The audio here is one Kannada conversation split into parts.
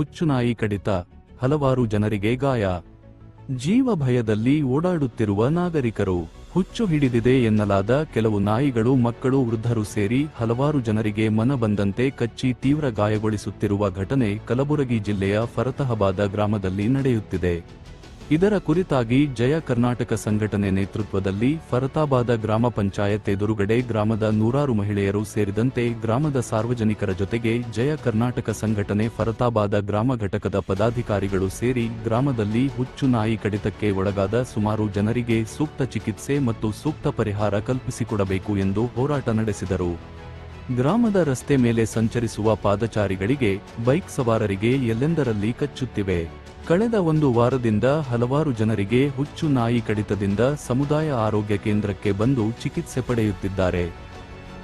ಹುಚ್ಚುನಾಯಿ ಕಡಿತ ಹಲವಾರು ಜನರಿಗೆ ಗಾಯ. ಜೀವ ಭಯದಲ್ಲಿ ಓಡಾಡುತ್ತಿರುವ ನಾಗರಿಕರು ಹುಚ್ಚು ಹಿಡಿದಿದೆ ಎನ್ನಲಾದ ಕೆಲವು ನಾಯಿಗಳು ಮಕ್ಕಳು ವೃದ್ಧರು ಸೇರಿ ಹಲವಾರು ಜನರಿಗೆ ಮನ ಬಂದಂತೆ ಕಚ್ಚಿ ತೀವ್ರ ಗಾಯಗೊಳಿಸುತ್ತಿರುವ ಘಟನೆ ಕಲಬುರಗಿ ಜಿಲ್ಲೆಯ ಫರತಹಬಾದ ಗ್ರಾಮದಲ್ಲಿ ನಡೆಯುತ್ತಿದೆ. ಇದರ ಕುರಿತಾಗಿ ಜಯ ಕರ್ನಾಟಕ ಸಂಘಟನೆ ನೇತೃತ್ವದಲ್ಲಿ ಫರತಾಬಾದ ಗ್ರಾಮ ಪಂಚಾಯತ್ ಎದುರುಗಡೆ ಗ್ರಾಮದ ನೂರಾರು ಮಹಿಳೆಯರು ಸೇರಿದಂತೆ ಗ್ರಾಮದ ಸಾರ್ವಜನಿಕರ ಜೊತೆಗೆ ಜಯ ಕರ್ನಾಟಕ ಸಂಘಟನೆ ಫರತಾಬಾದ ಗ್ರಾಮ ಘಟಕದ ಪದಾಧಿಕಾರಿಗಳು ಸೇರಿ ಗ್ರಾಮದಲ್ಲಿ ಹುಚ್ಚು ನಾಯಿ ಕಡಿತಕ್ಕೆ ಒಳಗಾದ ಸುಮಾರು ಜನರಿಗೆ ಸೂಕ್ತ ಚಿಕಿತ್ಸೆ ಮತ್ತು ಸೂಕ್ತ ಪರಿಹಾರ ಕಲ್ಪಿಸಿಕೊಡಬೇಕು ಎಂದು ಹೋರಾಟ ನಡೆಸಿದರು. ಗ್ರಾಮದ ರಸ್ತೆ ಮೇಲೆ ಸಂಚರಿಸುವ ಪಾದಚಾರಿಗಳಿಗೆ ಬೈಕ್ ಸವಾರರಿಗೆ ಎಲ್ಲೆಂದರಲ್ಲಿ ಕಚ್ಚುತ್ತಿವೆ. ಕಳೆದ ಒಂದು ವಾರದಿಂದ ಹಲವಾರು ಜನರಿಗೆ ಹುಚ್ಚು ನಾಯಿ ಕಡಿತದಿಂದ ಸಮುದಾಯ ಆರೋಗ್ಯ ಕೇಂದ್ರಕ್ಕೆ ಬಂದು ಚಿಕಿತ್ಸೆ ಪಡೆಯುತ್ತಿದ್ದಾರೆ.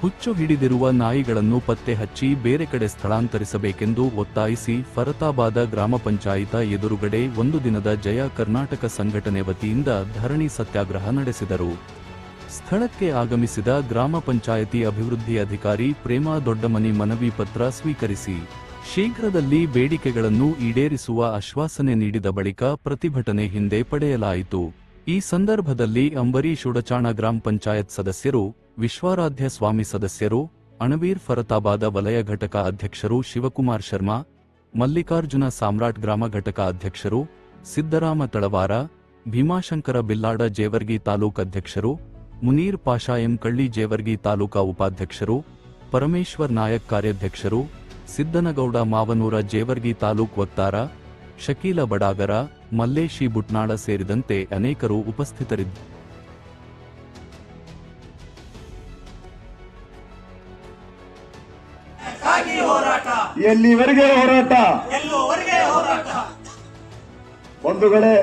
ಹುಚ್ಚು ಹಿಡಿದಿರುವ ನಾಯಿಗಳನ್ನು ಪತ್ತೆ ಹಚ್ಚಿ ಬೇರೆ ಕಡೆ ಸ್ಥಳಾಂತರಿಸಬೇಕೆಂದು ಒತ್ತಾಯಿಸಿ ಫರತಾಬಾದ ಗ್ರಾಮ ಪಂಚಾಯಿತ ಎದುರುಗಡೆ ಒಂದು ದಿನದ ಜಯ ಕರ್ನಾಟಕ ಸಂಘಟನೆ ವತಿಯಿಂದ ಧರಣಿ ಸತ್ಯಾಗ್ರಹ ನಡೆಸಿದರು. ಸ್ಥಳಕ್ಕೆ ಆಗಮಿಸಿದ ಗ್ರಾಮ ಪಂಚಾಯತಿ ಅಭಿವೃದ್ಧಿ ಅಧಿಕಾರಿ ಪ್ರೇಮಾ ದೊಡ್ಡಮನಿ ಮನವಿ ಪತ್ರ ಸ್ವೀಕರಿಸಿ. ಶೀಘ್ರದಲ್ಲಿ ಬೇಡಿಕೆಗಳನ್ನು ಈಡೇರಿಸುವ ಆಶ್ವಾಸನೆ ನೀಡಿದ ಬಳಿಕ ಪ್ರತಿಭಟನೆ ಹಿಂದೆ ಪಡೆಯಲಾಯಿತು. ಈ ಸಂದರ್ಭದಲ್ಲಿ ಅಂಬರೀಶ್ ಉಡಚಾಣ ಗ್ರಾಮ ಪಂಚಾಯತ್ ಸದಸ್ಯರು, ವಿಶ್ವಾರಾಧ್ಯ ಸ್ವಾಮಿ ಸದಸ್ಯರು ಅಣವೀರ್ ಫರತಾಬಾದ ವಲಯ ಘಟಕ ಅಧ್ಯಕ್ಷರು ಶಿವಕುಮಾರ್ ಶರ್ಮಾ, ಮಲ್ಲಿಕಾರ್ಜುನ ಸಾಮ್ರಾಟ್ ಗ್ರಾಮ ಘಟಕ ಅಧ್ಯಕ್ಷರು ಸಿದ್ದರಾಮ ತಳವಾರ, ಭೀಮಾಶಂಕರ ಬಿಲ್ಲಾಡ ಜೇವರ್ಗಿ ತಾಲೂಕ್ ಅಧ್ಯಕ್ಷರು, ಮುನೀರ್ ಪಾಷಾ ಎಂ ಕಳ್ಳಿ ಜೇವರ್ಗಿ ತಾಲೂಕಾ ಉಪಾಧ್ಯಕ್ಷರು, ಪರಮೇಶ್ವರ್ ನಾಯಕ್ ಕಾರ್ಯಾಧ್ಯಕ್ಷರು ಸಿದ್ದನಗೌಡ ಮಾವನೂರ ಜೇವರ್ಗಿ ತಾಲೂಕ್ ವಕ್ತಾರ ಶಕೀಲ ಬಡಾಗರ ಮಲ್ಲೇಶಿ ಬುಟ್ನಾಳ ಸೇರಿದಂತೆ ಅನೇಕರು ಉಪಸ್ಥಿತರಿದ್ದರು ಎಲ್ಲಿವರೆಗೆ ಹೋರಾಟ? ಬಂಧುಗಳೇ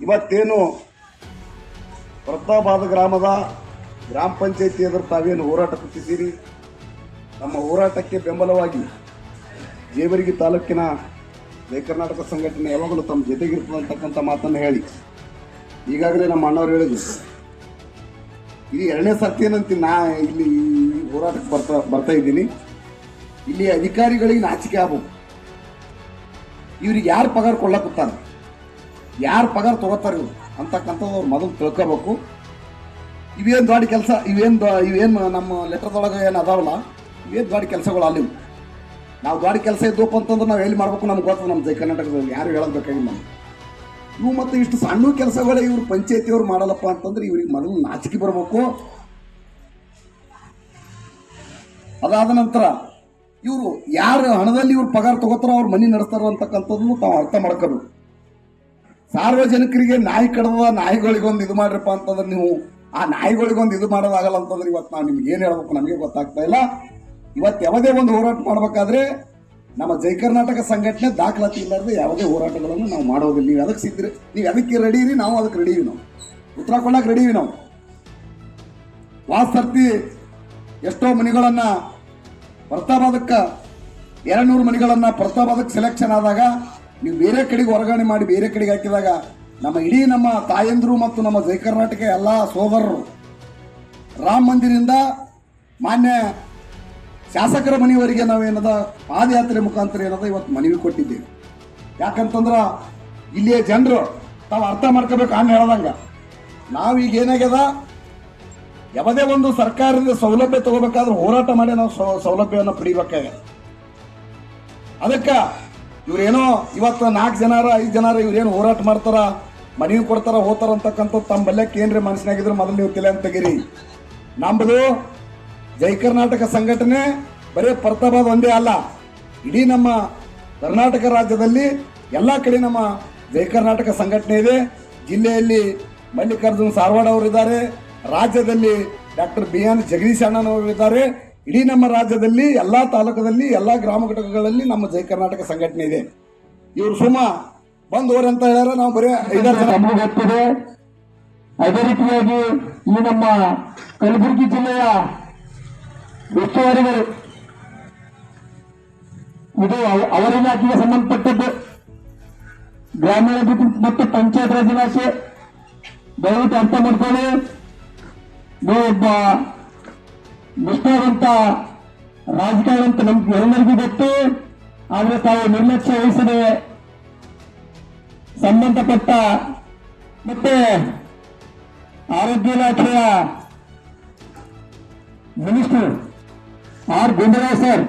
ಇವತ್ತೇನು ಪ್ರತಾಪಾದ ಗ್ರಾಮದ ಗ್ರಾಮ ಪಂಚಾಯತಿ ಎದುರು ತಾವೇನು ಹೋರಾಟ ಕೂತಿದ್ದೀರಿ ನಮ್ಮ ಹೋರಾಟಕ್ಕೆ ಬೆಂಬಲವಾಗಿ ಜೇವರ್ಗಿ ತಾಲೂಕಿನ ಕರ್ನಾಟಕ ಸಂಘಟನೆ ಯಾವಾಗಲೂ ತಮ್ಮ ಜೊತೆಗಿರ್ತದೆ ಅಂತಕ್ಕಂಥ ಮಾತನ್ನು ಹೇಳಿ. ಈಗಾಗಲೇ ನಮ್ಮ ಅಣ್ಣವ್ರು ಹೇಳಿದ್ರು. ಇದು ಎರಡನೇ ಸರ್ತಿ ಏನಂತ ನಾ ಇಲ್ಲಿ ಹೋರಾಟಕ್ಕೆ ಬರ್ತಾ ಬರ್ತಾ ಇದ್ದೀನಿ. ಇಲ್ಲಿ ಅಧಿಕಾರಿಗಳಿಗೆ ನಾಚಿಕೆ ಆಗ್ಬೇಕು. ಇವ್ರಿಗೆ ಯಾರು ಪಗಾರ ಕೊಳ್ಳಕತ್ತಾರ ಯಾರು ಪಗಾರ ತಗೋತಾರೆ ಇವ್ರು? ಅಂತಕ್ಕಂಥದ್ದು ಅವ್ರು ಮೊದಲು ತಿಳ್ಕೋಬೇಕು. ಇವೇನು ದೊಡ್ಡ ಕೆಲಸ, ಇವೇನು ಇವೇನು ನಮ್ಮ ಲೆಟರ್ದೊಳಗೆ ಏನು ಅದಾವಲ್ಲ? ಇವೇನು ದೊಡ್ಡ ಕೆಲಸಗಳು ಅಲ್ಲಿ? ನಾವು ದೊಡ್ಡ ಕೆಲಸ ಇದ್ದಪ್ಪ ಅಂತಂದ್ರೆ ನಾವು ಎಲ್ಲಿ ಮಾಡ್ಬೇಕು ನಮ್ಗೆ ಗೊತ್ತು ನಮ್ಮ ಜೈ ಕರ್ನಾಟಕದಲ್ಲಿ ಯಾರು ಹೇಳೋದು ಬೇಕಾಗಿಲ್ಲ ನಮ್ಗೆ? ಇವು ಮತ್ತು ಇಷ್ಟು ಸಣ್ಣ ಕೆಲಸಗಳೇ ಇವರು ಪಂಚಾಯತಿಯವ್ರು ಮಾಡಲ್ಲಪ್ಪ ಅಂತಂದ್ರೆ ಇವ್ರಿಗೆ ಮೊದಲು ನಾಚಿಕೆ ಬರಬೇಕು. ಅದಾದ ನಂತರ ಇವರು ಯಾರು ಹಣದಲ್ಲಿ ಇವ್ರು ಪಗಾರ ತಗೋತಾರೋ ಅವ್ರು ಮನೆ ನಡೆಸ್ತಾರೋ ಅಂತಕ್ಕಂಥದ್ದು ತಾವು ಅರ್ಥ ಮಾಡ್ಕೋಬೇಕು. ಸಾರ್ವಜನಿಕರಿಗೆ ನಾಯಿ ಕಡದ ನಾಯಿಗಳಿಗೊಂದು ಇದು ಮಾಡ್ರಪ್ಪ ಅಂತಂದ್ರೆ ನೀವು ಆ ನಾಯಿಗಳಿಗೊಂದು ಇದು ಮಾಡೋದಾಗಲ್ಲ ಅಂತಂದ್ರೆ ಇವತ್ತು ನಾವು ನಿಮ್ಗೆ ಏನು ಹೇಳ್ಬೇಕು ನಮಗೆ ಗೊತ್ತಾಗ್ತಾ ಇಲ್ಲ. ಇವತ್ತು ಯಾವುದೇ ಒಂದು ಹೋರಾಟ ಮಾಡಬೇಕಾದ್ರೆ ನಮ್ಮ ಜೈ ಕರ್ನಾಟಕ ಸಂಘಟನೆ ದಾಖಲಾತಿ ಇಲ್ಲದೆ ಯಾವುದೇ ಹೋರಾಟಗಳನ್ನು ನಾವು ಮಾಡೋದಿಲ್ಲ. ನೀವು ಅದಕ್ಕೆ ಸಿದ್ರೆ ನೀವು ಅದಕ್ಕೆ ರೆಡಿ ಇರಿ? ನಾವು ಅದಕ್ಕೆ ರೆಡಿ ನಾವು. ಉತ್ತರ ಕೊಡಕ್ಕೆ ರೆಡಿ ನಾವು. ವಾಸ್ ಸರ್ತಿ ಎಷ್ಟೋ ಮನೆಗಳನ್ನ ಪ್ರತಾಪಾದಕ್ಕ ಎರಡು ನೂರು ಮನೆಗಳನ್ನ ಸೆಲೆಕ್ಷನ್ ಆದಾಗ ನೀವು ಬೇರೆ ಕಡೆಗೆ ವರ್ಗಾವಣೆ ಮಾಡಿ ಬೇರೆ ಕಡೆಗೆ ಹಾಕಿದಾಗ ನಮ್ಮ ಇಡೀ ನಮ್ಮ ತಾಯಂದ್ರು ಮತ್ತು ನಮ್ಮ ಜೈ ಕರ್ನಾಟಕ ಎಲ್ಲ ಸೋದರರು ರಾಮ ಮಂದಿರಿಂದ ಮಾನ್ಯ ಶಾಸಕರ ಮನೆಯವರಿಗೆ ನಾವೇನದ ಪಾದಯಾತ್ರೆ ಮುಖಾಂತರ ಏನದ ಇವತ್ತು ಮನವಿ ಕೊಟ್ಟಿದ್ದೇವೆ. ಯಾಕಂತಂದ್ರ ಇಲ್ಲಿಯ ಜನರು ತಾವು ಅರ್ಥ ಮಾಡ್ಕೋಬೇಕು ಅನ್ನ ನಾವು ನಾವೀಗ ಏನಾಗ್ಯದ? ಯಾವುದೇ ಒಂದು ಸರ್ಕಾರದ ಸೌಲಭ್ಯ ತಗೋಬೇಕಾದ್ರೆ ಹೋರಾಟ ಮಾಡಿ ನಾವು ಸೌಲಭ್ಯವನ್ನು ಪಡಿಬೇಕಾಗ್ಯದ. ಅದಕ್ಕೆ ಇವರೇನೋ ಇವತ್ತು ನಾಲ್ಕು ಜನರ, ಐದು ಜನರ ಇವ್ರೇನು ಹೋರಾಟ ಮಾಡ್ತಾರ, ಮನವಿ ಕೊಡ್ತಾರ, ಹೋತಾರ ಅಂತಕ್ಕಂಥ ತಮ್ಮ ಬಲ್ಯಕ್ಕೆ ಏನ್ರಿ ಮನಸ್ಸಿನಾಗಿದ್ರೆ ಮೊದಲು ನೀವು ತಲೆ ಅಂತ ತೆಗೀರಿ. ನಮ್ಮದು ಜೈ ಕರ್ನಾಟಕ ಸಂಘಟನೆ ಬರೀ ಪರ್ತಾಬಾದ್ ಒಂದೇ ಅಲ್ಲ. ಇಡೀ ನಮ್ಮ ಕರ್ನಾಟಕ ರಾಜ್ಯದಲ್ಲಿ ಎಲ್ಲ ಕಡೆ ನಮ್ಮ ಜೈ ಕರ್ನಾಟಕ ಸಂಘಟನೆ ಇದೆ. ಜಿಲ್ಲೆಯಲ್ಲಿ ಮಲ್ಲಿಕಾರ್ಜುನ್ ಸಾರವಾಡ ಅವರು ಇದ್ದಾರೆ ರಾಜ್ಯದಲ್ಲಿ ಡಾಕ್ಟರ್ ಬಿ ಎನ್ ಜಗದೀಶ್ ಅಣ್ಣನವರು ಇದ್ದಾರೆ ಇಡೀ ನಮ್ಮ ರಾಜ್ಯದಲ್ಲಿ ಎಲ್ಲ ತಾಲೂಕದಲ್ಲಿ ಎಲ್ಲ ಗ್ರಾಮ ಘಟಕಗಳಲ್ಲಿ ನಮ್ಮ ಜೈ ಕರ್ನಾಟಕ ಸಂಘಟನೆ ಇದೆ. ಇವರು ಸುಮ್ಮ ಬಂದು ಹೋರಿ ಅಂತ ಹೇಳ್ಯಾರ, ನಾವು ಬರೀ ಐದಾರು ಜನ. ಗೊತ್ತಿದೆ ಅದೇ ರೀತಿಯಾಗಿ ಈ ನಮ್ಮ ಕಲಬುರಗಿ ಜಿಲ್ಲೆಯ ಉಸ್ತುವಾರಿಗಳು. ಇದು ಅವ- ಅವರ ಇಲಾಖೆಗೆ ಸಂಬಂಧಪಟ್ಟದ್ದು ಗ್ರಾಮೀಣಾಭಿವೃದ್ಧಿ ಮತ್ತು ಪಂಚಾಯತ್ ರಾಜ್ ಇಲಾಖೆ. ದಯವಿಟ್ಟು ಅರ್ಥ ಮಾಡ್ಕೊಳ್ಳಿ. ನೀವು ಒಬ್ಬ ನಿಷ್ಠಾವಂತ ರಾಜಕಾರಣ ಅಂತ ನಮ್ಗೆ ಎಲ್ಲರಿಗೂ ಗೊತ್ತು. ಆದರೆ ತಾವು ನಿರ್ಲಕ್ಷ್ಯ ವಹಿಸದೆ ಸಂಬಂಧಪಟ್ಟ ಮತ್ತೆ ಆರೋಗ್ಯ ಇಲಾಖೆಯ ಮಿನಿಸ್ಟರ್ ಆರ್ ಗುಂಡರಾವ್ ಸರ್.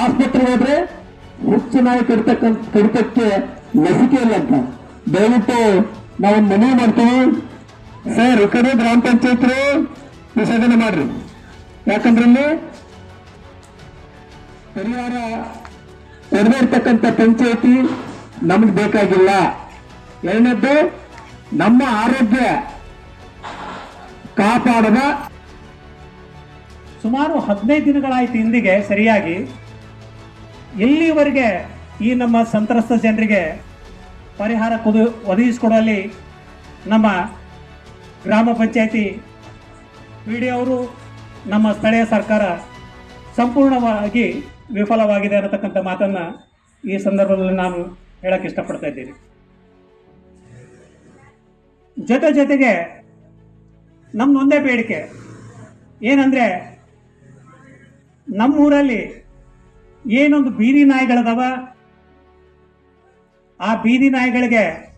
ಆಸ್ಪತ್ರೆಗೆ ಹೋದ್ರೆ ಹುಚ್ಚು ನಾಯಿ ಕಡಿತಕ್ಕಂತ ಕಡಿತಕ್ಕೆ ಲಸಿಕೆ ಇಲ್ಲ ಅಂತ. ದಯವಿಟ್ಟು ನಾವು ಮನವಿ ಮಾಡ್ತೀವಿ. ಸರ್ ಈ ಕಡೆ ಗ್ರಾಮ ಪಂಚಾಯತ್ರು ವಿಸರ್ಜನೆ ಮಾಡ್ರಿ. ಯಾಕಂದ್ರೆ ಇಲ್ಲಿ ಪರಿಹಾರ ಕೊಡದೇ ಇರ್ತಕ್ಕಂಥ ಪಂಚಾಯತಿ ನಮ್ಗೆ ಬೇಕಾಗಿಲ್ಲ. ಎರಡನೇದ್ದು ನಮ್ಮ ಆರೋಗ್ಯ ಕಾಪಾಡದ ಸುಮಾರು ಹದಿನೈದು ದಿನಗಳಾಯಿತು ಇಂದಿಗೆ ಸರಿಯಾಗಿ. ಎಲ್ಲಿವರೆಗೆ ಈ ನಮ್ಮ ಸಂತ್ರಸ್ತ ಜನರಿಗೆ ಪರಿಹಾರ ಕುದು ಒದಗಿಸಿಕೊಡುವಲ್ಲಿ ನಮ್ಮ ಗ್ರಾಮ ಪಂಚಾಯತಿ ಪಿ ಡಿ ಅವರು ನಮ್ಮ ಸ್ಥಳೀಯ ಸರ್ಕಾರ ಸಂಪೂರ್ಣವಾಗಿ ವಿಫಲವಾಗಿದೆ ಅನ್ನತಕ್ಕಂಥ ಮಾತನ್ನು ಈ ಸಂದರ್ಭದಲ್ಲಿ ನಾನು ಹೇಳಕ್ಕೆ ಇಷ್ಟಪಡ್ತಾ ಇದ್ದೀನಿ. ಜೊತೆ ಜೊತೆಗೆ ನಮ್ಮದೊಂದೇ ಬೇಡಿಕೆ ಏನಂದರೆ ನಮ್ಮೂರಲ್ಲಿ ಏನೊಂದು ಬೀದಿ ನಾಯಿಗಳದವ? ಆ ಬೀದಿ ನಾಯಿಗಳಿಗೆ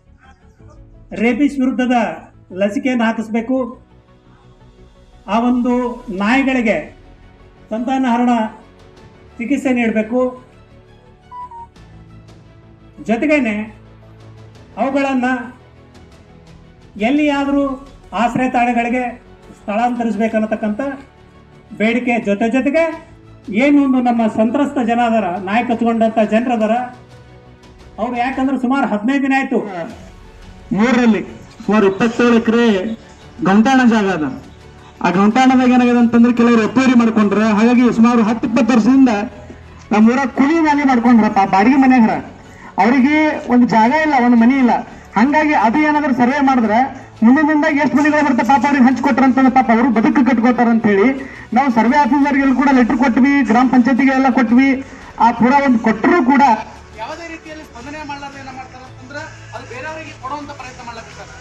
ರೇಬಿಸ್ ವಿರುದ್ಧದ ಲಸಿಕೆಯನ್ನು ಹಾಕಿಸ್ಬೇಕು. ಆ ಒಂದು ನಾಯಿಗಳಿಗೆ ಸಂತಾನಹರಣ ಚಿಕಿತ್ಸೆ ನೀಡಬೇಕು. ಜೊತೆಗೇನೆ ಅವುಗಳನ್ನು ಎಲ್ಲಿಯಾದರೂ ಆಶ್ರಯ ತಾಣಗಳಿಗೆ ಸ್ಥಳಾಂತರಿಸಬೇಕನ್ನತಕ್ಕಂಥ ಬೇಡಿಕೆ ಜೊತೆ ಜೊತೆಗೆ ಏನು ಒಂದು ನಮ್ಮ ಸಂತ್ರಸ್ತ ಜನ ಅದರ ನಾಯಿ ಕಚ್ಕೊಂಡಂತ ಜನರ ಅದಾರ ಅವ್ರು ಯಾಕಂದ್ರೆ ಸುಮಾರು ಹದಿನೈದು ದಿನ ಆಯ್ತು. ಮೂರರಲ್ಲಿ ಸುಮಾರು ಇಪ್ಪತ್ತೇಳು ಎಕರೆ ಗಂಟಾಣ ಜಾಗ ಅದ. ಆ ಗಂಟಾಣದಾಗ ಏನಾಗಿದೆ ಅಂತಂದ್ರೆ ಕೆಲವರು ಎಪ್ಪೇರಿ ಮಾಡ್ಕೊಂಡ್ರ. ಹಾಗಾಗಿ ಸುಮಾರು ಹತ್ತು, ಇಪ್ಪತ್ತು ವರ್ಷದಿಂದ ನಮ್ಮೂರ ಕುಳಿ ಮನೆ ಮಾಡ್ಕೊಂಡ್ರಪ್ಪ, ಬಾಡಿಗೆ ಮನೆಗ್ರ ಅವರಿಗೆ ಒಂದು ಜಾಗ ಇಲ್ಲ, ಒಂದು ಮನೆ ಇಲ್ಲ. ಹಂಗಾಗಿ ಅದು ಏನಾದ್ರೂ ಸರ್ವೆ ಮಾಡಿದ್ರೆ ಮುಂದಿನಿಂದ ಎಷ್ಟು ಮನೆಗಳು ಬರುತ್ತೆ ಪಾಪ ಅವ್ರಿಗೆ ಹಂಚ್ಕೊಟ್ರ ಅಂತಂದ್ರೆ ಪಾಪ ಅವರು ಬದುಕು ಕಟ್ಕೋತಾರ ಅಂತ ಹೇಳಿ ನಾವು ಸರ್ವೆ ಆಫೀಸರ್ಗೆಲ್ಲ ಕೂಡ ಲೆಟರ್ ಕೊಟ್ವಿ, ಗ್ರಾಮ ಪಂಚಾಯತಿಗೆ ಎಲ್ಲ ಕೊಟ್ವಿ. ಆ ಪೂರ ಒಂದು ಕೊಟ್ಟರು ಕೂಡ ಯಾವುದೇ ರೀತಿಯಲ್ಲಿ ಸ್ಪಂದನೆ ಮಾಡಲಾರ್ದೆ ಏನ ಮಾಡ್ತಾರೆ ಅಂತಂದ್ರೆ ಅದು ಬೇರೆಯವರಿಗೆ ಕೊಡುವಂತ ಪ್ರಯತ್ನ ಮಾಡ್ಲಕತ್ತಾರೆ.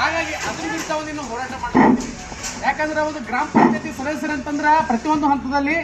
ಹಾಗಾಗಿ ಅದ್ರ ಒಂದು ಇನ್ನು ಹೋರಾಟ ಮಾಡ್ತಾರೆ. ಯಾಕಂದ್ರೆ ಒಂದು ಗ್ರಾಮ ಪಂಚಾಯತಿ ಸದಸ್ಯರಂತಂದ್ರ ಪ್ರತಿಯೊಂದು ಹಂತದಲ್ಲಿ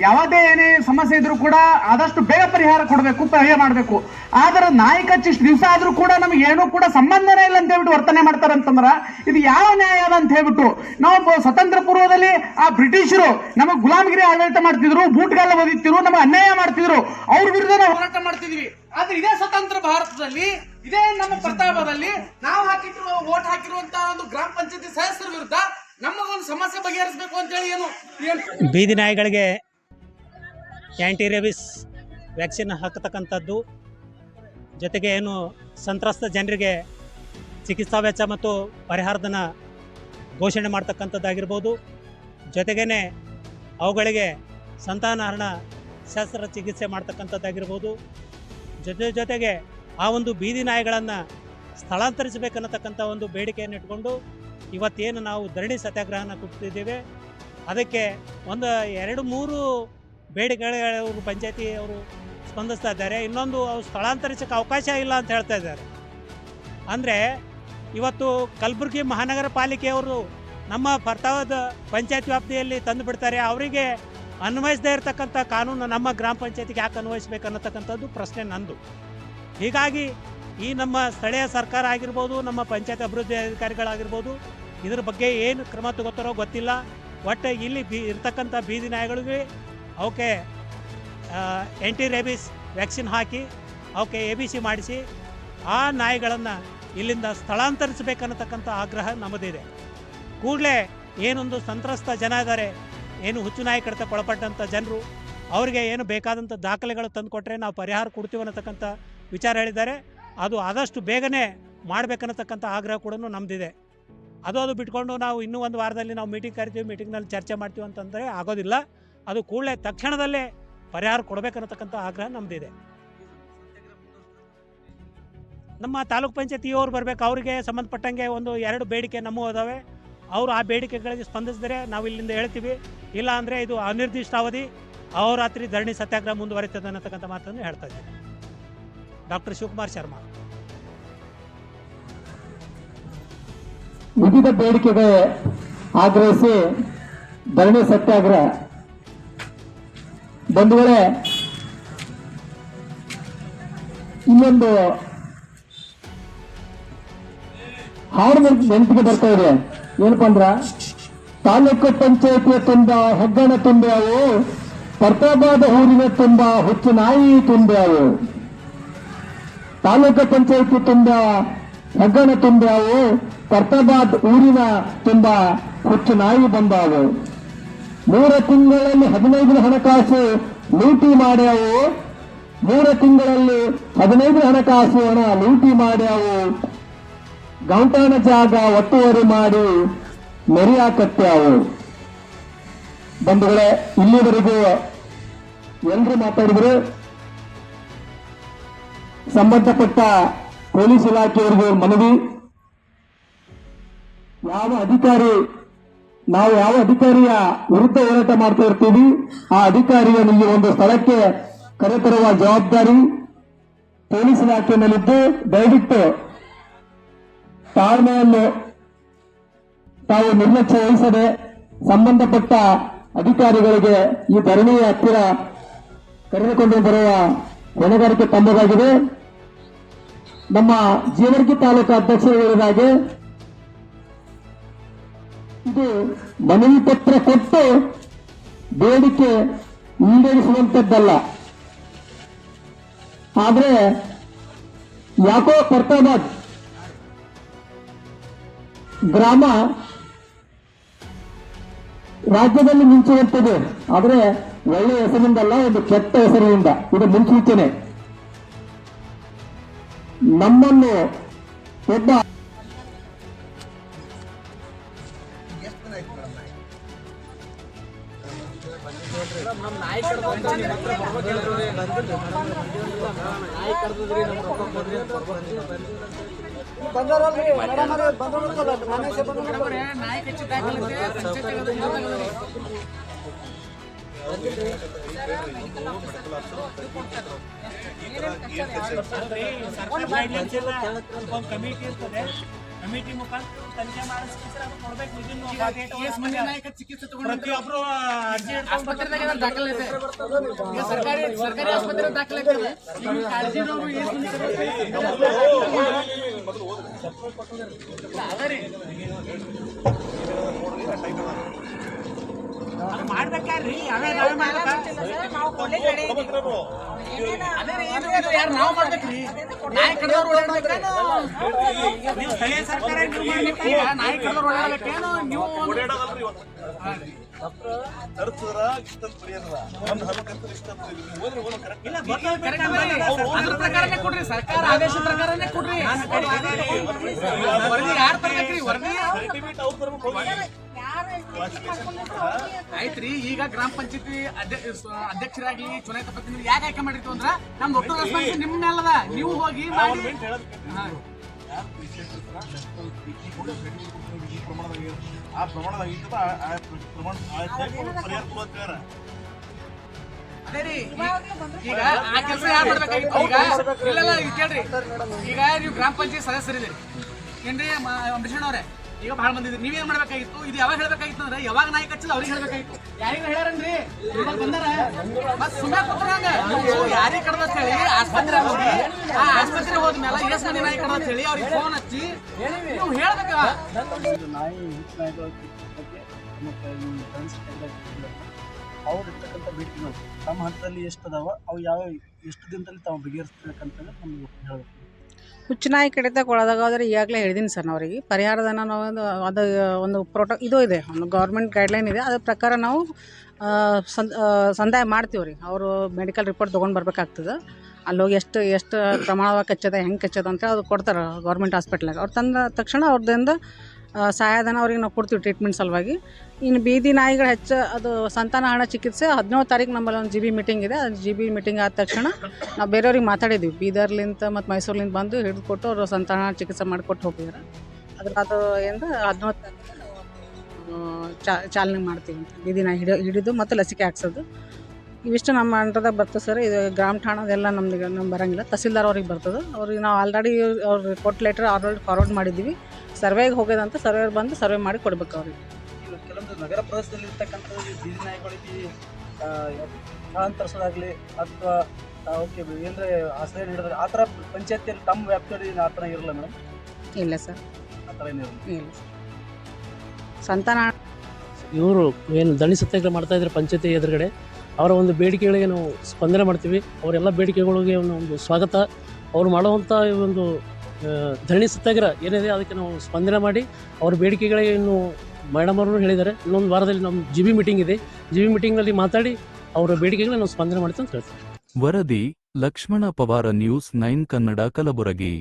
ಯಾವುದೇ ಏನೇ ಸಮಸ್ಯೆ ಇದ್ರೂ ಕೂಡ ಆದಷ್ಟು ಬೇಗ ಪರಿಹಾರ ಕೊಡಬೇಕು ಪರಿಹಾರ ಮಾಡಬೇಕು. ಆದ್ರೆ ನಾಯಿ ಕಚ್ಚಿ ಇಷ್ಟು ದಿವಸ ಆದ್ರೂ ಕೂಡ ನಮ್ಗೆ ಏನೂ ಕೂಡ ಸಂಬಂಧನೇ ಇಲ್ಲ ಅಂತ ಹೇಳ್ಬಿಟ್ಟು ವರ್ತನೆ ಮಾಡ್ತಾರೆ ಅಂತಂದ್ರ ಇದು ಯಾವ ನ್ಯಾಯ ಅದ ಅಂತ ಹೇಳ್ಬಿಟ್ಟು ನಾವು ಸ್ವತಂತ್ರ ಪೂರ್ವದಲ್ಲಿ ಆ ಬ್ರಿಟಿಷರು ನಮಗೆ ಗುಲಾಮಗಿರಿ ಆಡಳಿತ ಮಾಡ್ತಿದ್ರು, ಬೂಟ್ಗಾಲ ಓದಿತ್ತಿರು ನಮ್ಮ ಅನ್ಯಾಯ ಮಾಡ್ತಿದ್ರು, ಅವ್ರ ವಿರುದ್ಧ ನಾವು ಹೋರಾಟ ಮಾಡ್ತಿದ್ವಿ. ಆದ್ರೆ ಇದೇ ಸ್ವತಂತ್ರ ಭಾರತದಲ್ಲಿ, ಇದೇ ನಮ್ಮ ಪ್ರತಾಪದಲ್ಲಿ ನಾವು ಹಾಕಿದ್ರು ವೋಟ್ ಹಾಕಿರುವಂತ ಒಂದು ಗ್ರಾಮ ಪಂಚಾಯತಿ ಸದಸ್ಯರ ವಿರುದ್ಧ ನಮಗೊಂದು ಸಮಸ್ಯೆ ಬಗೆಹರಿಸಬೇಕು ಅಂತೇಳಿ ಏನು ಬೀದಿ ನಾಯಿಗಳಿಗೆ ಆ್ಯಂಟಿ ರೇಬಿಸ್ ವ್ಯಾಕ್ಸಿನ್ ಹಾಕತಕ್ಕಂಥದ್ದು. ಜೊತೆಗೆ ಏನು ಸಂತ್ರಸ್ತ ಜನರಿಗೆ ಚಿಕಿತ್ಸಾ ವೆಚ್ಚ ಮತ್ತು ಪರಿಹಾರಧನ ಘೋಷಣೆ ಮಾಡ್ತಕ್ಕಂಥದ್ದಾಗಿರ್ಬೋದು. ಜೊತೆಗೇ ಅವುಗಳಿಗೆ ಸಂತಾನಹರಣ ಶಸ್ತ್ರ ಚಿಕಿತ್ಸೆ ಮಾಡ್ತಕ್ಕಂಥದ್ದಾಗಿರ್ಬೋದು. ಜೊತೆ ಜೊತೆಗೆ ಆ ಒಂದು ಬೀದಿ ನಾಯಿಗಳನ್ನು ಸ್ಥಳಾಂತರಿಸಬೇಕನ್ನತಕ್ಕಂಥ ಒಂದು ಬೇಡಿಕೆಯನ್ನು ಇಟ್ಕೊಂಡು ಇವತ್ತೇನು ನಾವು ಧರಣಿ ಸತ್ಯಾಗ್ರಹನ ಕೊಡ್ತಿದ್ದೇವೆ. ಅದಕ್ಕೆ ಒಂದು ಎರಡು ಮೂರು ಬೇಡಿಕೆಗಳು ಪಂಚಾಯತಿ ಅವರು ಸ್ಪಂದಿಸ್ತಾ ಇದ್ದಾರೆ ಇನ್ನೊಂದು ಅವ್ರು ಸ್ಥಳಾಂತರಿಸೋಕ್ಕೆ ಅವಕಾಶ ಇಲ್ಲ ಅಂತ ಹೇಳ್ತಾ ಇದ್ದಾರೆ. ಅಂದರೆ ಇವತ್ತು ಕಲಬುರಗಿ ಮಹಾನಗರ ಪಾಲಿಕೆಯವರು ನಮ್ಮ ಪರ್ತಾವದ ಪಂಚಾಯತ್ ವ್ಯಾಪ್ತಿಯಲ್ಲಿ ತಂದು ಬಿಡ್ತಾರೆ. ಅವರಿಗೆ ಅನ್ವಯಿಸದೇ ಇರತಕ್ಕಂಥ ಕಾನೂನು ನಮ್ಮ ಗ್ರಾಮ ಪಂಚಾಯತಿಗೆ ಯಾಕೆ ಅನ್ವಯಿಸ್ಬೇಕು ಅನ್ನತಕ್ಕಂಥದ್ದು ಪ್ರಶ್ನೆ ನಂದು. ಹೀಗಾಗಿ ಈ ನಮ್ಮ ಸ್ಥಳೀಯ ಸರ್ಕಾರ ಆಗಿರ್ಬೋದು, ನಮ್ಮ ಪಂಚಾಯತ್ ಅಭಿವೃದ್ಧಿ ಅಧಿಕಾರಿಗಳಾಗಿರ್ಬೋದು, ಇದ್ರ ಬಗ್ಗೆ ಏನು ಕ್ರಮ ತಗೋತಾರೋ ಗೊತ್ತಿಲ್ಲ. ಒಟ್ಟು ಇಲ್ಲಿ ಬಿ ಇರ್ತಕ್ಕಂಥ ಬೀದಿ ನಾಯಿಗಳಿಗೆ ಅವಕ್ಕೆ ಎಂಟಿ ರೇಬಿಸ್ ವ್ಯಾಕ್ಸಿನ್ ಹಾಕಿ ಅವಕ್ಕೆ ಎ ಬಿ ಸಿ ಮಾಡಿಸಿ, ಆ ನಾಯಿಗಳನ್ನು ಇಲ್ಲಿಂದ ಸ್ಥಳಾಂತರಿಸಬೇಕನ್ನತಕ್ಕಂಥ ಆಗ್ರಹ ನಮ್ಮದಿದೆ. ಕೂಡಲೇ ಏನೊಂದು ಸಂತ್ರಸ್ತ ಜನ ಇದ್ದಾರೆ ಏನು ಹುಚ್ಚು ನಾಯಿ ಕಡಿತ ಒಳಪಟ್ಟಂಥ ಜನರು, ಅವರಿಗೆ ಏನು ಬೇಕಾದಂಥ ದಾಖಲೆಗಳು ತಂದುಕೊಟ್ರೆ ನಾವು ಪರಿಹಾರ ಕೊಡ್ತೀವಿ ಅನ್ನತಕ್ಕಂಥ ವಿಚಾರ ಹೇಳಿದ್ದಾರೆ. ಅದು ಆದಷ್ಟು ಬೇಗನೆ ಮಾಡಬೇಕನ್ನತಕ್ಕಂಥ ಆಗ್ರಹ ಕೂಡ ನಮ್ಮದಿದೆ ಅದು ಅದು ಬಿಟ್ಕೊಂಡು ನಾವು ಇನ್ನೂ ಒಂದು ವಾರದಲ್ಲಿ ನಾವು ಮೀಟಿಂಗ್ ಕರಿತೀವಿ ಮೀಟಿಂಗ್ನಲ್ಲಿ ಚರ್ಚೆ ಮಾಡ್ತೀವಿ ಅಂತಂದರೆ ಆಗೋದಿಲ್ಲ. ಅದು ಕೂಡಲೇ ತಕ್ಷಣದಲ್ಲೇ ಪರಿಹಾರ ಕೊಡಬೇಕನ್ನತಕ್ಕಂಥ ಆಗ್ರಹ ನಮ್ಮದಿದೆ ನಮ್ಮ ತಾಲೂಕ್ ಪಂಚಾಯತಿ ಅವ್ರು ಬರಬೇಕು, ಅವರಿಗೆ ಸಂಬಂಧಪಟ್ಟಂಗೆ ಒಂದು ಎರಡು ಬೇಡಿಕೆ ನಮ್ಮೂ ಅದಾವೆ. ಅವರು ಆ ಬೇಡಿಕೆಗಳಿಗೆ ಸ್ಪಂದಿಸಿದರೆ ನಾವು ಇಲ್ಲಿಂದ ಹೇಳ್ತೀವಿ. ಇಲ್ಲ ಅಂದರೆ ಇದು ಅನಿರ್ದಿಷ್ಟಾವಧಿ ಅಹೋರಾತ್ರಿ ಧರಣಿ ಸತ್ಯಾಗ್ರಹ ಮುಂದುವರಿತದೆ ಅನ್ನತಕ್ಕಂಥ ಮಾತನ್ನು ಹೇಳ್ತಾ ಇದ್ದೀನಿ. ಡಾಕ್ಟರ್ ಶಿವಕುಮಾರ್ ಶರ್ಮಾ. ವಿವಿಧ ಬೇಡಿಕೆಗೆ ಆಗ್ರಹಿಸಿ ಧರಣಿ ಸತ್ಯಾಗ್ರಹ ಬಂಧುಗಳೇ, ಇನ್ನೊಂದು ಹಾಡು ನೆನ್ಪ್- ನೆನಪಿಗೆ ಬರ್ತಾ ಇದೆ. ಏನಪ್ಪ ಅಂದ್ರ, ತಾಲೂಕು ಪಂಚಾಯತಿಯ ತುಂಬ ಹೆಗ್ಗಣ ತುಂಬ್ಯಾವು ಪ್ರತಾಪಾದ ಊರಿನ ತುಂಬ, ಹುಚ್ಚು ನಾಯಿ ತುಂಬ್ಯಾವು ತಾಲೂಕು ಪಂಚಾಯತಿ ತುಂಬ, ಹೆಗ್ಗಣ ತುಂಬ್ಯಾವು ಪರ್ತಾಬಾದ್ ಊರಿನ ತುಂಬ, ಹುಚ್ಚು ನಾಯಿ ಬಂದಾವು. ಮೂರ ತಿಂಗಳಲ್ಲಿ ಹದಿನೈದು ಹಣಕಾಸು ಲೂಟಿ ಮಾಡ್ಯಾವು. ಮೂರ ತಿಂಗಳಲ್ಲಿ ಹದಿನೈದು ಹಣಕಾಸು ಹಣ ಲೂಟಿ ಮಾಡ್ಯಾವು. ಗೌಟಾನ ಜಾಗ ಒತ್ತುವರಿ ಮಾಡಿ ಮೆರಿಯಾಕತ್ಯಾವು ಬಂಧುಗಳೇ, ಇಲ್ಲಿವರೆಗೂ ಎಲ್ರು ಮಾತಾಡಿದ್ರು? ಸಂಬಂಧಪಟ್ಟ ಪೊಲೀಸ್ ಇಲಾಖೆಯವರಿಗೆ ಮನವಿ. ಯಾವ ಅಧಿಕಾರಿ ನಾವು ಯಾವ ಅಧಿಕಾರಿಯ ವಿರುದ್ಧ ಹೋರಾಟ ಮಾಡ್ತಾ ಇರ್ತೀವಿ, ಆ ಅಧಿಕಾರಿಯನ್ನು ಒಂದು ಸ್ಥಳಕ್ಕೆ ಕರೆತರುವ ಜವಾಬ್ದಾರಿ ಪೊಲೀಸ್ ಇಲಾಖೆಯಲ್ಲಿದ್ದು, ದಯವಿಟ್ಟು ತಾಳ್ಮೆಯನ್ನು ತಾವು ನಿರ್ಲಕ್ಷ್ಯ ವಹಿಸದೆ ಸಂಬಂಧಪಟ್ಟ ಅಧಿಕಾರಿಗಳಿಗೆ ಈ ಧರಣಿಯ ಹತ್ತಿರ ಕರೆದುಕೊಂಡು ಬರುವ ಹೊಣೆಗಾರಿಕೆ ತಂದದಾಗಿದೆ ನಮ್ಮ ಜೀವರ್ಗಿ ತಾಲೂಕು ಅಧ್ಯಕ್ಷರು ಹೇಳಿದ ಹಾಗೆ ಇದು ಮನವಿ ಪತ್ರ ಕೊಟ್ಟು ಬೇಡಿಕೆ ಈಡೇರಿಸುವಂತದ್ದಲ್ಲ. ಆದ್ರೆ ಯಾಕೋ ಕರ್ತಾಬಾದ್ ಗ್ರಾಮ ರಾಜ್ಯದಲ್ಲಿ ಮಿಂಚುವಂಥದ್ದು ಆದ್ರೆ ಒಳ್ಳೆಯ ಹೆಸರಿನಿಂದಲ್ಲ, ಒಂದು ಕೆಟ್ಟ ಹೆಸರಿನಿಂದ. ಇದು ಮುನ್ಸೂಚನೆ. ನಮ್ಮನ್ನು ಒಬ್ಬ ನಾಯಿ ಕಚ್ಚಿದ್ದಾಗಲೇ ಪಂಚಾಯತ್ ಒಂದು ಕಮಿಟಿ ಇರ್ತದೆ ಕಮಿಟಿ ಮುಖಾಂತರ ತನಿಖೆ ಮಾಡಿಸ್ಕೊಂಡ್ರೆ ಅದು ಕೊಡ್ಬೇಕು. ಇದನ್ನು ಪ್ರತಿಯೊಬ್ರು ಅರ್ಜಿ ಆಸ್ಪತ್ರೆದಾಗ ದಾಖಲೆ ಇದೆ? ಈಗ ಸರ್ಕಾರಿ ಸರ್ಕಾರಿ ಆಸ್ಪತ್ರೆ ದಾಖಲೆ ಇದೆ ಕಾಳಜಿ ಮಂದಿ ಅದೇ ರೀ ಮಾಡ್ಬೇಕಾರ್ರಿ ಅವೇ ನಾವೇ ಮಾಡ್ಬೇಕಾ. ಅದೇ ರೀ ಏನು ಯಾರು ನಾವು ಮಾಡ್ಬೇಕ್ರಿ? ನಾಯಿ ಕಡ್ದವ್ರು ಓಡಾಡ್ಬೇಕೇನು ನೀವು ಸ್ಥಳೀಯ ಸರ್ಕಾರ ನೀವು ಮಾಡ್ಬೇಕು. ಈಗ ನಾಯಿ ಕಡ್ದವ್ರು ಓಡಾಡ್ಬೇಕೇನು ನೀವು ಇಲ್ಲ ಗೊತ್ತಾಗ್ಬೇಕು ಕರೆಕ್ಟ್ ಅದ್ರ ಪ್ರಕಾರನೇ ಕೊಡ್ರಿ ಸರ್ಕಾರ ಆದೇಶ ಪ್ರಕಾರನೇ ಕೊಡ್ರಿ. ವರದಿ ಯಾರು ತರ್ಬೇಕ್ರಿ ವರದಿ ಆಯ್ತ್ರಿ ಈಗ ಗ್ರಾಮ ಪಂಚಾಯತಿ ಅಧ್ಯಕ್ಷರಾಗಿ ಚುನಾಯಿತ ಪ್ರತಿನಿಧಿ ಯಾಕೆ ಆಯ್ಕೆ ಮಾಡಿರ್ತು ಅಂದ್ರ ನಮ್ ಒಟ್ಟು ರೆಸ್ಪಾನ್ಸ್ ನಿಮ್ ಮೇಲದ ನೀವು ಹೋಗಿ ಮಾಡಿ. ಹಾ. ಆ ಪ್ರಮಾಣದಾಗ ಇದ್ದದ ಆ ಪ್ರಮಾಣ ಪರಿಹಾರ ಕೊಡುವಂತ ಅದೇ ಈಗ ಆ ಕೆಲಸ ಯಾರು ಮಾಡ್ಬೇಕಾಗಿತ್ತು? ಈಗ ಇಲ್ಲ ಕೇಳ್ರಿ. ಈಗ ನೀವು ಗ್ರಾಮ ಪಂಚಾಯತ್ ಸದಸ್ಯರಿದ್ದೀರಿ. ಏನ್ರಿ ಅಂಬರೀಷ್ ಅವರೇ ಈಗ ಬಹಳ ಮಂದಿ ನೀವ್ ನೀವೇನ್ ಮಾಡ್ಬೇಕಾಗಿತ್ತು? ಇದು ಯಾವಾಗ ಹೇಳ್ಬೇಕಾಗಿತ್ತು ಅಂದ್ರೆ ಯಾವಾಗ ನಾಯಿ ಕಚ್ಚಿಲ್ಲ ಅವ್ರಿಗೆ ಹೇಳ್ಬೇಕಾಗಿತ್ತು. ಯಾರಿಗ ಹೇಳ್ಯಾರನ್ರಿ? ಇವಾಗ ಬಂದಾರ? ಮತ್ ಸುಮ್ಮನೆ ಕೂತ್ರಂಗ ಯಾರಿಗೆ ಕಡ್ದ ಹೇಳಿ ಆಸ್ಪತ್ರೆ ಹೋಗಿ, ಆ ಆಸ್ಪತ್ರೆ ಹೋದ್ಮೇಲೆ ಎಸ್ ಮಂದಿ ನಾಯಿ ಕಡ್ದ ಹೇಳಿ ಅವ್ರಿಗೆ ಫೋನ್ ಹಚ್ಚಿ ನೀವು ಹೇಳ್ಬೇಕ? ನಾಯಿ ಅವ್ರು ಇರ್ತಕ್ಕಂಥ ಬೇಡಿಕೆಗಳು ತಮ್ಮ ಹಂತದಲ್ಲಿ ಎಷ್ಟು ಅದಾವ ಅವು ಯಾವ ಎಷ್ಟು ದಿನದಲ್ಲಿ ತಾವು ಬಗೆಹರಿಸ್ಬೇಕಂತಂದ್ರೆ ನಮ್ಗೆ ಹೇಳಬೇಕು. ಹುಚ್ಚು ನಾಯಿ ಕಡಿತ ಒಳಗಾದ್ರೆ ಈಗಾಗಲೇ ಹೇಳಿದ್ದೀನಿ ಸರ್ ನಾವು ಅವರಿಗೆ ಪರಿಹಾರಧನ ನಾವು ಒಂದು ಅದು ಒಂದು ಪ್ರೋಟೋ ಇದು ಇದೆ ಒಂದು ಗೌರ್ಮೆಂಟ್ ಗೈಡ್ಲೈನ್ ಇದೆ. ಅದ್ರ ಪ್ರಕಾರ ನಾವು ಸಂದ್ ಸಂದಾಯ ಮಾಡ್ತೀವಿ ರೀ ಅವರು ಮೆಡಿಕಲ್ ರಿಪೋರ್ಟ್ ತೊಗೊಂಡು ಬರ್ಬೇಕಾಗ್ತದೆ. ಅಲ್ಲೋಗಿ ಎಷ್ಟು ಎಷ್ಟು ಪ್ರಮಾಣವಾಗಿ ಕಚ್ಚದ ಹೆಂಗೆ ಕಚ್ಚದ ಅಂತ ಅದು ಕೊಡ್ತಾರೆ ಗೌರ್ಮೆಂಟ್ ಹಾಸ್ಪಿಟ್ಲಾಗ ಅವ್ರು ತಂದ ತಕ್ಷಣ ಅವ್ರದಿಂದ ಆ, ಸಹಾಯಧನ ಅವ್ರಿಗೆ ನಾವು ಕೊಡ್ತೀವಿ ಟ್ರೀಟ್ಮೆಂಟ್ ಸಲುವಾಗಿ. ಇನ್ನು ಬೀದಿ ನಾಯಿಗಳು ಹೆಚ್ಚು, ಅದು ಸಂತಾನ ಹಣ ಚಿಕಿತ್ಸೆ ಹದಿನೇಳು ತಾರೀಕು ನಮ್ಮಲ್ಲಿ ಒಂದು ಜಿ ಬಿ ಮೀಟಿಂಗ್ ಇದೆ. ಜಿ ಬಿ ಮೀಟಿಂಗ್ ಆದ ತಕ್ಷಣ ನಾವು ಬೇರೆಯವ್ರಿಗೆ ಮಾತಾಡಿದ್ದೀವಿ ಬೀದರ್ಲಿಂದ ಮತ್ತು ಮೈಸೂರ್ಲಿಂದ ಬಂದು ಹಿಡಿದು ಕೊಟ್ಟು ಅವರು ಸಂತಾನ ಚಿಕಿತ್ಸೆ ಮಾಡಿಕೊಟ್ಟು ಹೋಗಿದ್ದಾರೆ ಅದ್ರ ಅದು ಏನು ಹದಿನೇಳು ತಾರೀಕು ಚಾಲನೆ ಮಾಡ್ತೀವಿ ಅಂತ. ಬೀದಿ ನಾಯಿ ಹಿಡಿಯೋ ಹಿಡಿದು ಮತ್ತು ಲಸಿಕೆ ಹಾಕ್ಸೋದು. ಇವಿಷ್ಟು ನಮ್ಮ ಅಂಡರ್ದಾಗ ಬರ್ತದೆ ಸರ್. ಇದು ಗ್ರಾಮ ಠಾಣದೆಲ್ಲ ನಮ್ಗೆ ನಮ್ಗೆ ಬರೋಂಗಿಲ್ಲ ತಹಸೀಲ್ದಾರ್ ಅವ್ರಿಗೆ ಬರ್ತದೆ. ಅವ್ರಿಗೆ ನಾವು ಆಲ್ರೆಡಿ ಅವ್ರ ರಿಪೋರ್ಟ್ ಲೆಟ್ರ್ ಆಲ್ರೆಡಿ ಫಾರ್ವರ್ಡ್ ಮಾಡಿದ್ದೀವಿ. ಸರ್ವೆಗೆ ಹೋಗ್ಯದಂತ ಸರ್ವೇರ್ ಬಂದು ಸರ್ವೆ ಮಾಡಿ ಕೊಡ್ಬೇಕು ಅವ್ರಿಗೆ. ಕೆಲವೊಂದು ನಗರ ಪ್ರದೇಶದಲ್ಲಿ ಇರ್ತಕ್ಕಂಥ ಬೀದಿ ನಾಯಿಗಳಿಗೆ ಆ, ಸ್ಥಳಾಂತರಿಸೋದಾಗ್ಲಿ ಅಥವಾ ಅವಕ್ಕೆ ಏನಂದ್ರೆ ಆಶ್ರಯ ನೀಡಿದ್ರೆ ಆ ಥರ ಪಂಚಾಯತಿಯಲ್ಲಿ ತಮ್ಮ ವ್ಯಾಪ್ತಿಯಲ್ಲಿ ಆ ಥರ ಇರಲ್ಲ ಮೇಡಮ್? ಇಲ್ಲ ಸರ್. ಆ ಥರ ಏನಿರಲ್ಲ ಇಲ್ಲ ಸಂತಾನ ಇವರು ಏನು ದಣಿ ಸತ್ಯಾಗ್ರಹ ಮಾಡ್ತಾ ಇದ್ದಾರೆ ಪಂಚಾಯತಿ ಎದುರುಗಡೆ. ಅವರ ಒಂದು ಬೇಡಿಕೆಗಳಿಗೆ ನಾವು ಸ್ಪಂದನೆ ಮಾಡ್ತೀವಿ. ಅವರೆಲ್ಲ ಬೇಡಿಕೆಗಳಿಗೆ ಒಂದು ಒಂದು ಸ್ವಾಗತ. ಅವ್ರು ಮಾಡುವಂಥ ಒಂದು ಧರಣಿ ಸತ್ಯಾಗ್ರಹ ಏನಿದೆ ಅದಕ್ಕೆ ನಾವು ಸ್ಪಂದನೆ ಮಾಡಿ ಅವ್ರ ಬೇಡಿಕೆಗಳಿಗೆ ಇನ್ನು ಮೇಡಮ್ ಅವರು ಹೇಳಿದ್ದಾರೆ. ಇನ್ನೊಂದು ವಾರದಲ್ಲಿ ನಮ್ಮ ಜಿ ಬಿ ಮೀಟಿಂಗ್ ಇದೆ. ಜಿ ಬಿ ಮೀಟಿಂಗ್ನಲ್ಲಿ ಮಾತಾಡಿ ಅವರ ಬೇಡಿಕೆಗಳನ್ನ ನಾವು ಸ್ಪಂದನೆ ಮಾಡ್ತೀವಿ ಅಂತ ಹೇಳ್ತೀವಿ. ವರದಿ ಲಕ್ಷ್ಮಣ ಪವಾರ ನ್ಯೂಸ್ ನೈನ್ ಕನ್ನಡ ಕಲಬುರಗಿ.